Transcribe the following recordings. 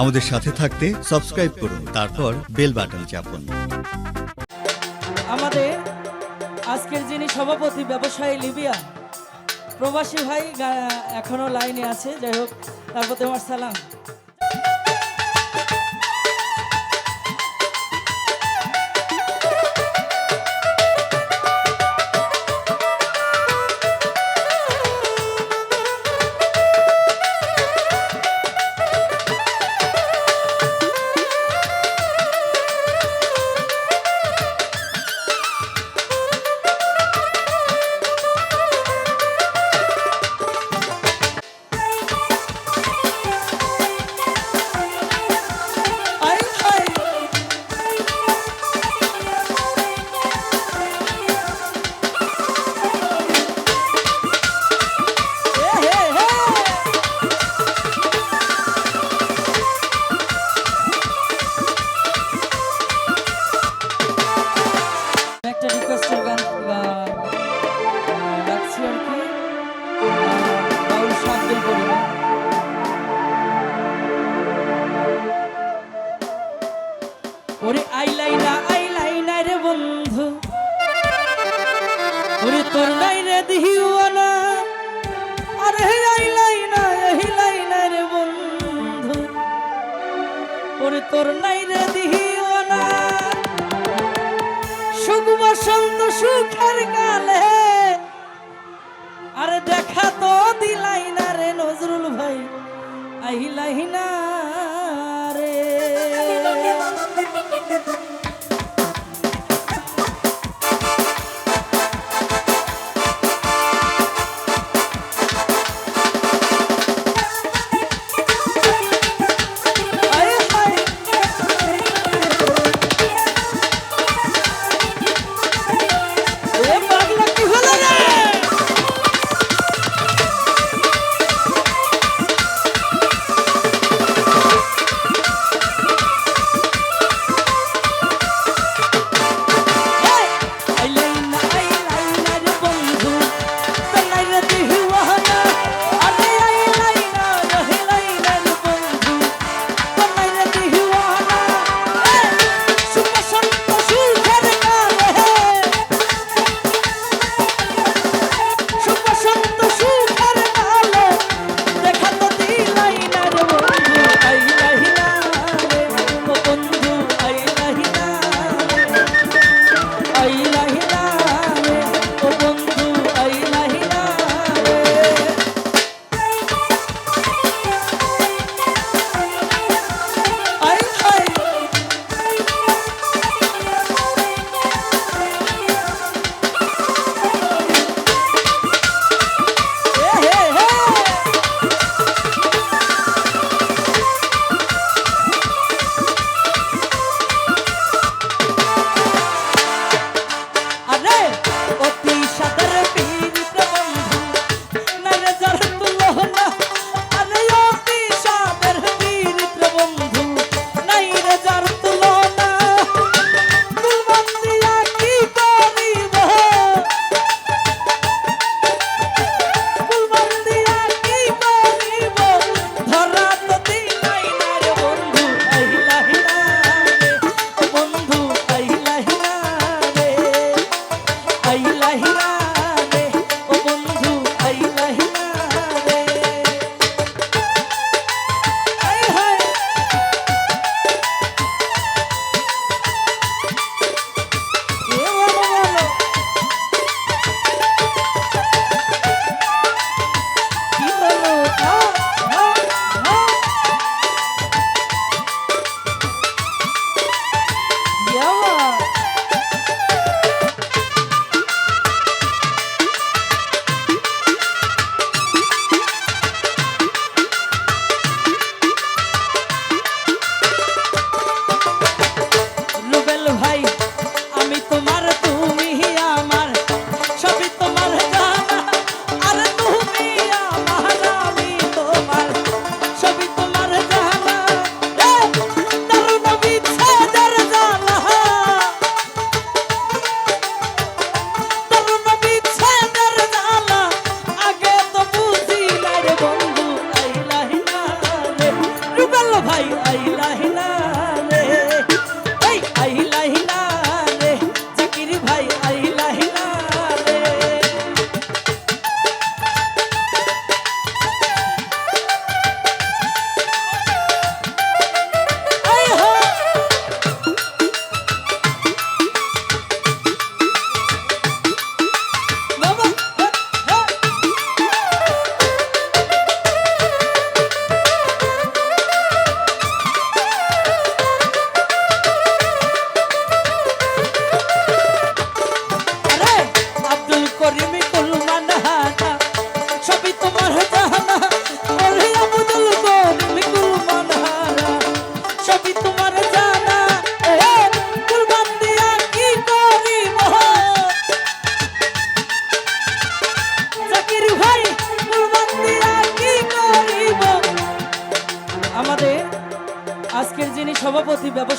আমাদের সাথে থাকতে সাবস্ক্রাইব করুন, তারপর বেল বাটন চাপুন। আমাদের আজকের যিনি সভাপতি ব্যবসায়ী লিবিয়া, প্রবাসী ভাই এখনও লাইনে আছে। যাই হোক, তারপর তোমার সালাম। পাইলাহি না রে।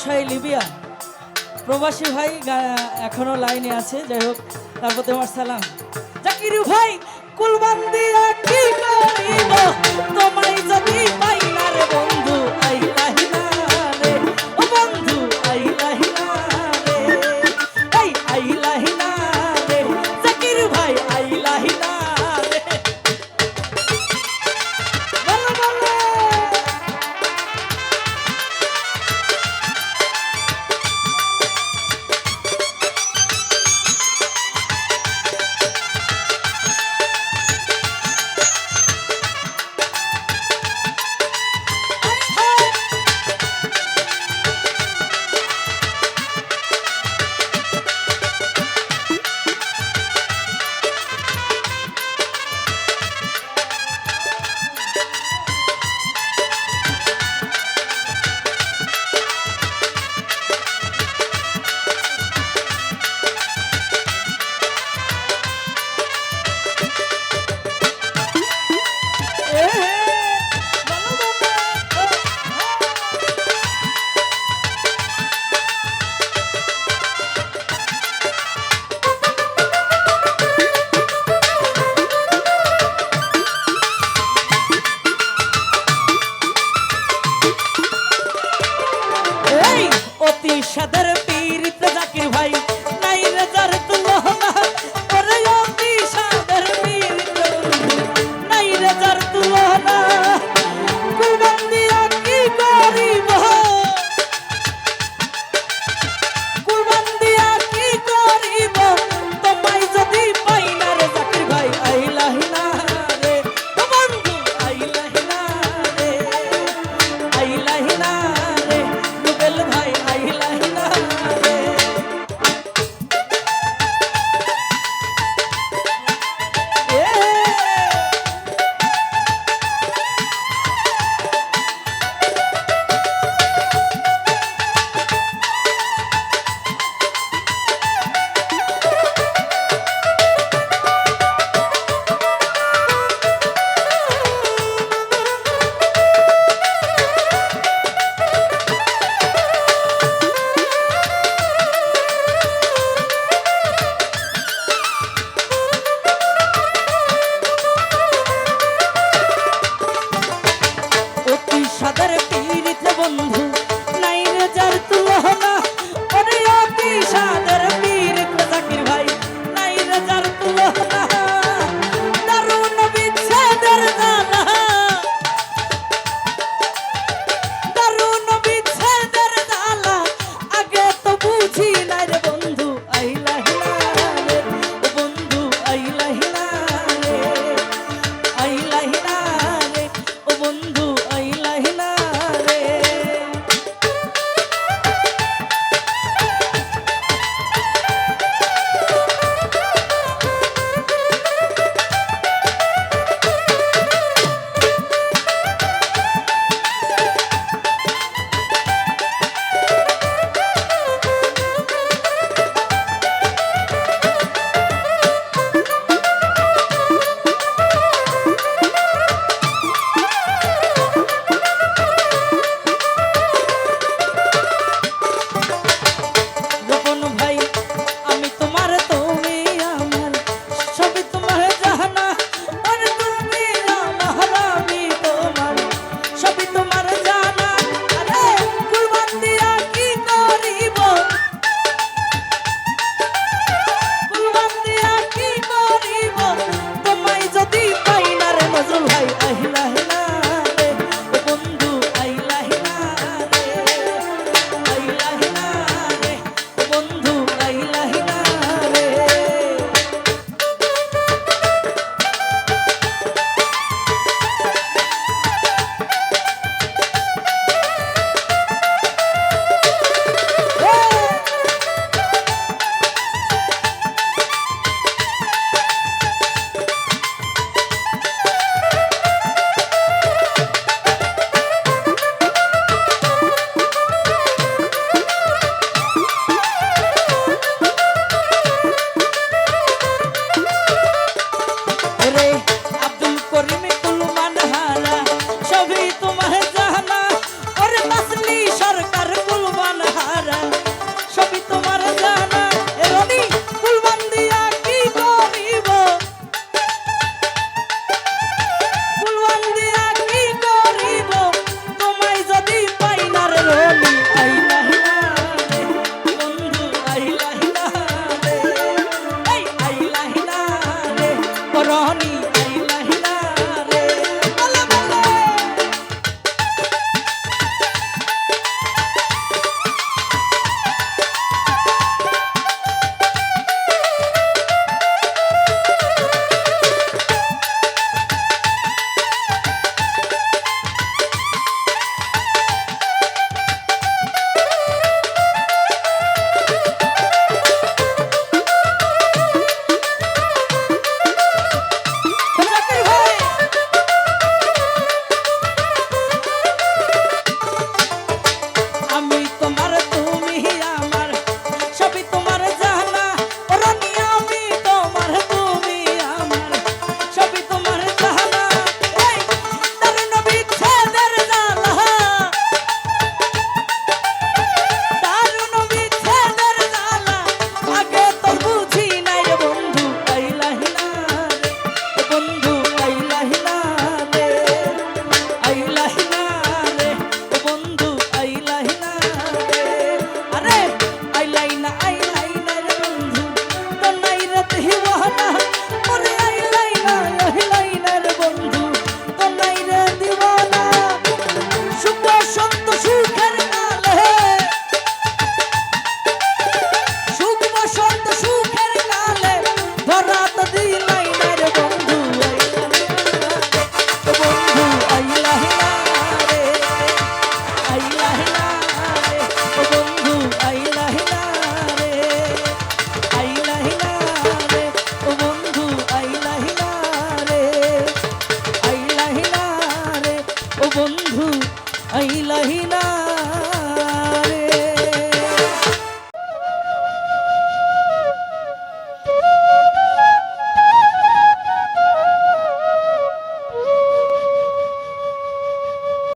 ভাই লিবিয়া। প্রবাসী ভাই এখনও লাইনে আছে, যাই হোক, তারপর তোমার সালাম। জাকিরু ভাই কুলবান্দি ঠিক তোমায় যদি পাই না রে fucking white.